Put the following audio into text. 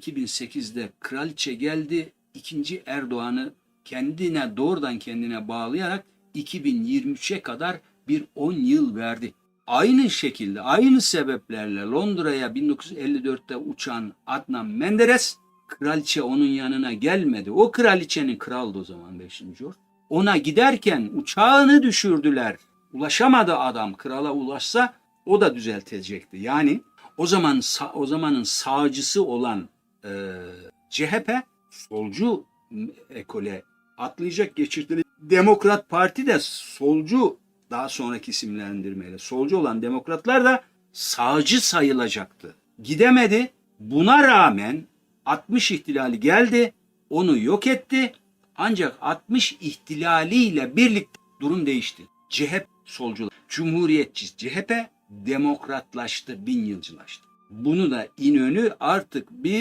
2008'de kraliçe geldi. ikinci Erdoğan'ı kendine doğrudan kendine bağlayarak 2023'e kadar bir 10 yıl verdi. Aynı şekilde, aynı sebeplerle Londra'ya 1954'te uçan Adnan Menderes, kraliçe onun yanına gelmedi. O kraliçenin kraldı o zaman 5. George. Ona giderken uçağını düşürdüler. Ulaşamadı adam. Krala ulaşsa o da düzeltecekti. Yani o zaman o zamanın sağcısı olan e, CHP solcu ekole atlayacak geçirtilir. Demokrat Parti de solcu daha sonraki isimlendirmeyle solcu olan demokratlar da sağcı sayılacaktı. Gidemedi. Buna rağmen 60 ihtilali geldi. Onu yok etti. Ancak 60 ihtilaliyle birlikte durum değişti. CHP solcu, Cumhuriyetçi CHP demokratlaştı, bin yılcılaştı. Bunu da İnönü artık biz